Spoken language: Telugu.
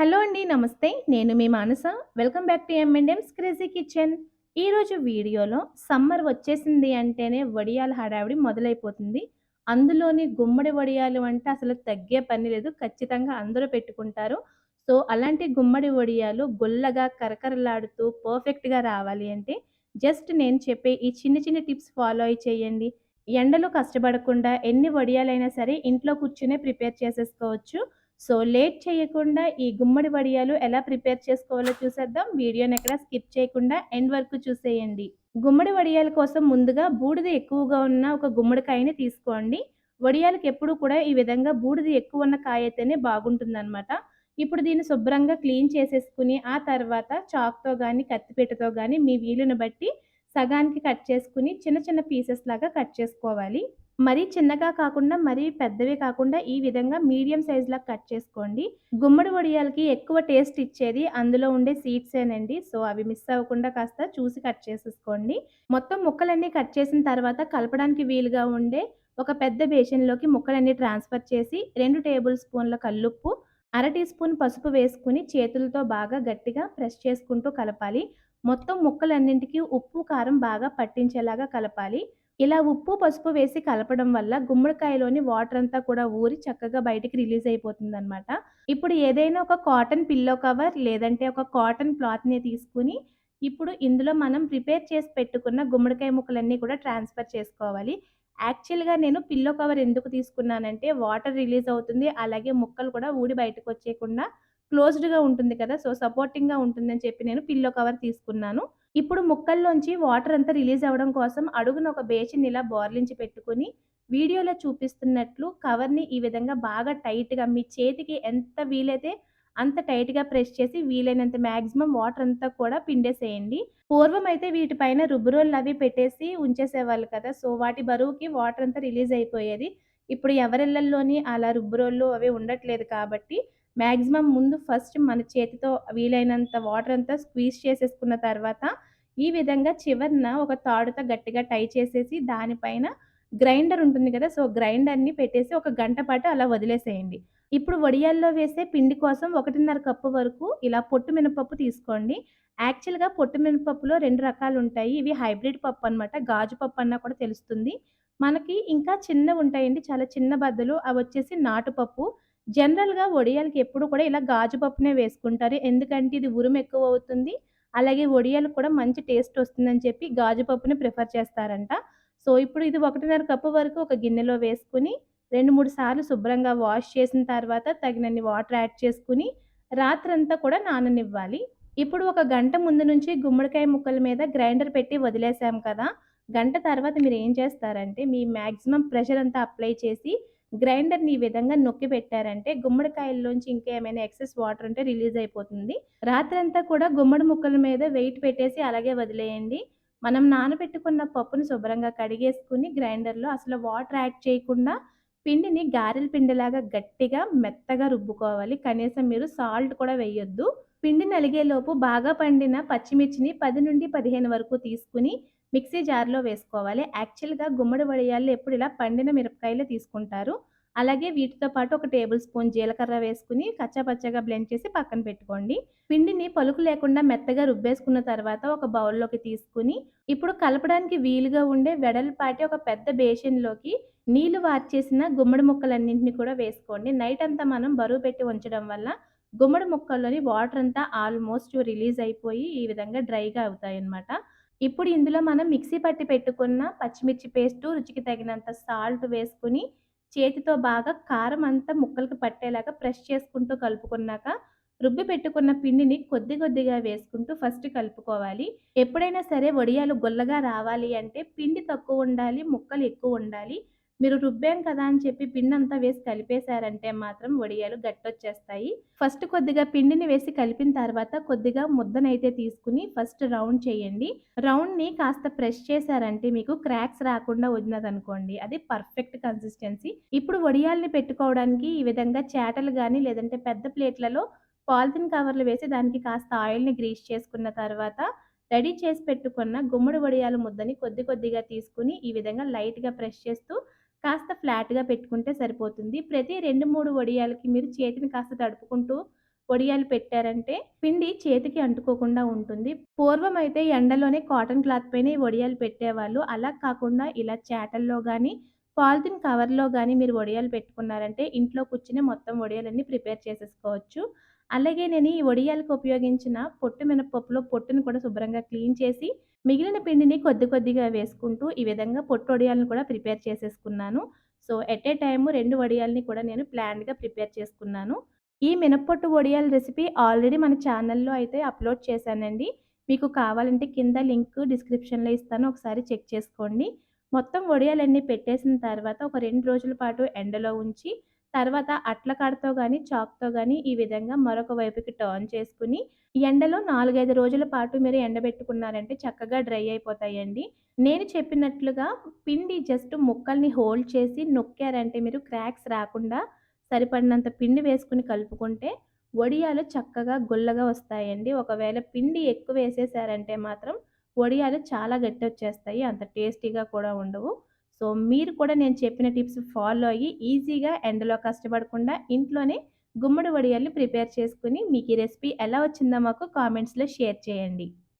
హలో అండి. నమస్తే. నేను మీ Manasa. Welcome back to M and M's crazy kitchen. ఈరోజు వీడియోలో సమ్మర్ వచ్చేసింది అంటేనే వడియాల హడావిడి మొదలైపోతుంది. అందులోని గుమ్మడి వడియాలు అంటే అసలు తగ్గే పని లేదు. ఖచ్చితంగా అందరూ పెట్టుకుంటారు. సో, అలాంటి గుమ్మడి వడియాలు గుల్లగా, కరకరలాడుతూ పర్ఫెక్ట్‌గా రావాలి అంటే జస్ట్ నేను చెప్పే ఈ చిన్న చిన్న టిప్స్ ఫాలో అయ్యి చేయండి. ఎండలో కష్టపడకుండా ఎన్ని వడియాలైనా సరే ఇంట్లో కూర్చునే ప్రిపేర్ చేసేసుకోవచ్చు. సో, లేట్ చేయకుండా ఈ గుమ్మడి వడియాలు ఎలా ప్రిపేర్ చేసుకోవాలో చూసేద్దాం. వీడియోని ఎక్కడ స్కిప్ చేయకుండా ఎండ్ వరకు చూసేయండి. గుమ్మడి వడియాల కోసం ముందుగా బూడిద ఎక్కువగా ఉన్న ఒక గుమ్మడికాయని తీసుకోండి. వడియాలకు ఎప్పుడు కూడా ఈ విధంగా బూడిద ఎక్కువ ఉన్న కాయ అయితేనే బాగుంటుందన్నమాట ఇప్పుడు దీన్ని శుభ్రంగా క్లీన్ చేసేసుకుని, ఆ తర్వాత చాక్‌తో కానీ కత్తిపీటతో కానీ మీ వీలుని బట్టి సగానికి కట్ చేసుకుని చిన్న చిన్న పీసెస్ లాగా కట్ చేసుకోవాలి. మరీ చిన్నగా కాకుండా, మరీ పెద్దవి కాకుండా ఈ విధంగా మీడియం సైజ్‌లా కట్ చేసుకోండి. గుమ్మడి వడియాలకి ఎక్కువ టేస్ట్ ఇచ్చేది అందులో ఉండే సీడ్సేనండి. సో, అవి మిస్ అవ్వకుండా కాస్త చూసి కట్ చేసేసుకోండి. మొత్తం ముక్కలన్నీ కట్ చేసిన తర్వాత కలపడానికి వీలుగా ఉండే ఒక పెద్ద బేసిన్‌లోకి ముక్కలన్నీ ట్రాన్స్‌ఫర్ చేసి రెండు టేబుల్ స్పూన్ల కల్లుప్పు, అర టీ స్పూన్ పసుపు వేసుకుని చేతులతో బాగా గట్టిగా ప్రెస్ చేసుకుంటూ కలపాలి. మొత్తం ముక్కలన్నింటికి ఉప్పు, కారం బాగా పట్టించేలాగా కలపాలి. ఇలా ఉప్పు, పసుపు వేసి కలపడం వల్ల గుమ్మడికాయలోని వాటర్ అంతా కూడా ఊరి చక్కగా బయటికి రిలీజ్ అయిపోతుందనమాట. ఇప్పుడు ఏదైనా ఒక కాటన్ పిల్లో కవర్ లేదంటే ఒక కాటన్ క్లాత్‌ని తీసుకొని ఇప్పుడు ఇందులో మనం ప్రిపేర్ చేసి పెట్టుకున్న గుమ్మడికాయ ముక్కలన్నీ కూడా ట్రాన్స్‌ఫర్ చేసుకోవాలి. యాక్చువల్‌గా నేను పిల్లో కవర్ ఎందుకు తీసుకున్నానంటే వాటర్ రిలీజ్ అవుతుంది. అలాగే ముక్కలు కూడా ఊడి బయటకు వచ్చేయకుండా క్లోజ్డ్‌గా ఉంటుంది కదా! సో, సపోర్టింగ్‌గా ఉంటుందని చెప్పి నేను పిల్లో కవర్ తీసుకున్నాను. ఇప్పుడు ముక్కల్లోంచి వాటర్ అంతా రిలీజ్ అవ్వడం కోసం అడుగున ఒక బేసిన్ ఇలా బోర్లించి పెట్టుకొని వీడియోలో చూపిస్తున్నట్లు కవర్‌ని ఈ విధంగా బాగా టైట్‌గా మీ చేతికి ఎంత వీలైతే అంత టైట్‌గా ప్రెస్ చేసి వీలైనంత మ్యాక్సిమం వాటర్ అంతా కూడా పిండేసేయండి. పూర్వం అయితే వీటిపైన రుబ్బురోళ్ళు అవి పెట్టేసి ఉంచేసేవాళ్ళు కదా! సో, వాటి బరువుకి వాటర్ అంతా రిలీజ్ అయిపోయేది. ఇప్పుడు ఎవరిళ్ళల్లోని అలా రుబ్బురోళ్ళు అవి ఉండట్లేదు కాబట్టి మ్యాక్సిమం ముందు ఫస్ట్ మన చేతితో వీలైనంత వాటర్ అంతా స్క్వీజ్ చేసేసుకున్న తర్వాత ఈ విధంగా చివరన ఒక తాడుతో గట్టిగా టై చేసేసి దానిపైన గ్రైండర్ ఉంటుంది కదా! సో, గ్రైండర్‌ని పెట్టేసి ఒక గంట పాటు అలా వదిలేసేయండి. ఇప్పుడు వడియాల్లో వేసే పిండి కోసం 1:30 కప్పు వరకు ఇలా పొట్టు మినపప్పు తీసుకోండి. యాక్చువల్‌గా పొట్టు మినపప్పులో రెండు రకాలు ఉంటాయి ఇవి హైబ్రిడ్ పప్పు అనమాట. గాజు పప్పు అన్నా కూడా తెలుస్తుంది. మనకి ఇంకా చిన్నవుంటాయండి. చాలా చిన్న బద్దలు అవి వచ్చేసి నాటుపప్పు. జనరల్‌గా వడియాలకి ఎప్పుడు కూడా ఇలా గాజు పప్పునే వేసుకుంటారు. ఎందుకంటే ఇది ఉరుము ఎక్కువవుతుంది. అలాగే వడియాలు కూడా మంచి టేస్ట్ వస్తుందని చెప్పి గాజు పప్పుని ప్రిఫర్ చేస్తారంట. సో, ఇప్పుడు ఇది 1:30 కప్పు వరకు ఒక గిన్నెలో వేసుకుని రెండు మూడు సార్లు శుభ్రంగా వాష్ చేసిన తర్వాత తగినన్ని వాటర్ యాడ్ చేసుకొని రాత్రంతా కూడా నాననివ్వాలి. ఇప్పుడు ఒక గంట ముందు నుంచి గుమ్మడికాయ ముక్కల మీద గ్రైండర్ పెట్టి వదిలేసాం కదా! గంట తర్వాత మీరు ఏం చేస్తారంటే మీ మ్యాక్సిమం ప్రెషర్ అంతా అప్లై చేసి గ్రైండర్‌ని ఈ విధంగా నొక్కి పెట్టారంటే గుమ్మడికాయల్లోంచి ఇంకా ఏమైనా ఎక్సెస్ వాటర్ ఉంటే రిలీజ్ అయిపోతుంది. రాత్రంతా కూడా గుమ్మడి ముక్కల మీద వెయిట్ పెట్టేసి అలాగే వదిలేయండి. మనం నానబెట్టుకున్న పప్పును శుభ్రంగా కడిగేసుకొని గ్రైండర్‌లో అసలు వాటర్ యాడ్ చేయకుండా పిండిని గారెల పిండిలాగా గట్టిగా మెత్తగా రుబ్బుకోవాలి. కనీసం మీరు సాల్ట్ కూడా వేయొద్దు. పిండి నలిగేలోపు బాగా పండిన పచ్చిమిర్చిని 10-15 వరకు తీసుకొని మిక్సీ జార్‌లో వేసుకోవాలి. యాక్చువల్‌గా గుమ్మడి వడియాల్లో ఎప్పుడు ఇలా పండిన మిరపకాయలు తీసుకుంటారు. అలాగే వీటితో పాటు ఒక టేబుల్ స్పూన్ జీలకర్ర వేసుకుని కచ్చాపచ్చగా బ్లెండ్ చేసి పక్కన పెట్టుకోండి. పిండిని పలుకు లేకుండా మెత్తగా రుబ్బేసుకున్న తర్వాత ఒక బౌల్‌లోకి తీసుకుని ఇప్పుడు కలపడానికి వీలుగా ఉండే వెడల్పాటి ఒక పెద్ద బేషన్లోకి నీళ్ళు వార్చేసిన గుమ్మడి ముక్కలన్నింటిని కూడా వేసుకోండి. నైట్ అంతా మనం బరువు పెట్టి ఉంచడం వల్ల గుమ్మడి ముక్కల్లోని వాటర్ అంతా ఆల్మోస్ట్ రిలీజ్ అయిపోయి ఈ విధంగా డ్రైగా అవుతాయి అన్నమాట ఇప్పుడు ఇందులో మనం మిక్సీ పట్టి పెట్టుకున్న పచ్చిమిర్చి పేస్టు, రుచికి తగినంత సాల్ట్ వేసుకొని చేతితో బాగా కారం అంతా ముక్కలకి పట్టేలాగా ప్రెస్ చేసుకుంటూ కలుపుకున్నాక రుబ్బి పెట్టుకున్న పిండిని కొద్ది కొద్దిగా వేసుకుంటూ ఫస్ట్ కలుపుకోవాలి. ఎప్పుడైనా సరే వడియాలు గుల్లగా రావాలి అంటే పిండి తక్కువ ఉండాలి, ముక్కలు ఎక్కువ ఉండాలి. మీరు రుబ్బాం కదా అని చెప్పి పిండంతా వేసి కలిపేశారంటే మాత్రం వడియాలు గట్టొచ్చేస్తాయి. ఫస్ట్ కొద్దిగా పిండిని వేసి కలిపిన తర్వాత కొద్దిగా ముద్దనైతే తీసుకుని ఫస్ట్ రౌండ్ చేయండి. రౌండ్‌ని కాస్త ప్రెస్ చేశారంటే మీకు క్రాక్స్ రాకుండా ఉన్నదనుకోండి అది పర్ఫెక్ట్ కన్సిస్టెన్సీ. ఇప్పుడు వడియాల్ని పెట్టుకోవడానికి ఈ విధంగా చేటలు కానీ లేదంటే పెద్ద ప్లేట్‌లలో పాలిథిన్ కవర్లు వేసి దానికి కాస్త ఆయిల్‌ని గ్రీస్ చేసుకున్న తర్వాత రెడీ చేసి పెట్టుకున్న గుమ్మడి వడియాల ముద్దని కొద్ది కొద్దిగా తీసుకొని ఈ విధంగా లైట్‌గా ప్రెస్ చేస్తూ కాస్త ఫ్లాట్‌గా పెట్టుకుంటే సరిపోతుంది. ప్రతి 2, 3 వడియాలకి మీరు చేతిని కాస్త తడుపుకుంటూ వడియాలు పెట్టారంటే పిండి చేతికి అంటుకోకుండా ఉంటుంది. పూర్వం అయితే ఎండలోనే కాటన్ క్లాత్ పైన ఈ వడియాలు పెట్టేవాళ్ళు. అలా కాకుండా ఇలా చేటల్లో కానీ పాలిథిన్ కవర్‌లో కానీ మీరు వడియాలు పెట్టుకున్నారంటే ఇంట్లో కూర్చుని మొత్తం వడియాలన్నీ ప్రిపేర్ చేసేసుకోవచ్చు. అలాగే నేను ఈ వడియాలకు ఉపయోగించిన పొట్టు మినపప్పులో పొట్టును కూడా శుభ్రంగా క్లీన్ చేసి, మిగిలిన పిండిని కొద్ది కొద్దిగా వేసుకుంటూ ఈ విధంగా పొట్టు వడియాలను కూడా ప్రిపేర్ చేసేసుకున్నాను. సో, ఎట్ ఏ టైమ్ 2 వడియాల్ని కూడా నేను ప్లాన్గా ప్రిపేర్ చేసుకున్నాను. ఈ మినప్పొట్టు వడియాల రెసిపీ ఆల్రెడీ మన ఛానల్‌లో అయితే అప్‌లోడ్ చేశానండి. మీకు కావాలంటే కింద లింక్ డిస్క్రిప్షన్‌లో ఇస్తాను. ఒకసారి చెక్ చేసుకోండి. మొత్తం వడియాలన్నీ పెట్టేసిన తర్వాత ఒక రెండు రోజుల పాటు ఎండలో ఉంచి, తర్వాత అట్ల కాడతో కానీ చాక్‌తో కానీ ఈ విధంగా మరొక వైపుకి టర్న్ చేసుకుని ఎండలో 4, 5 రోజుల పాటు మీరు ఎండబెట్టుకున్నారంటే చక్కగా డ్రై అయిపోతాయండి. నేను చెప్పినట్లుగా పిండి జస్ట్ ముక్కల్ని హోల్డ్ చేసి నొక్కారంటే మీరు క్రాక్స్ రాకుండా సరిపడినంత పిండి వేసుకుని కలుపుకుంటే వడియాలు చక్కగా గుల్లగా వస్తాయండి. ఒకవేళ పిండి ఎక్కువ వేసేసారంటే మాత్రం వడియాలు చాలా గట్టి వచ్చేస్తాయి అంత టేస్టీగా కూడా ఉండవు. సో, మీరు కూడా నేను చెప్పిన టిప్స్ ఫాలో అయ్యి ఈజీగా ఎండలో కష్టపడకుండా ఇంట్లోనే గుమ్మడి వడియాల్ని ప్రిపేర్ చేసుకుని మీకు ఈ రెసిపీ ఎలా వచ్చిందో మాకు కామెంట్స్‌లో షేర్ చేయండి.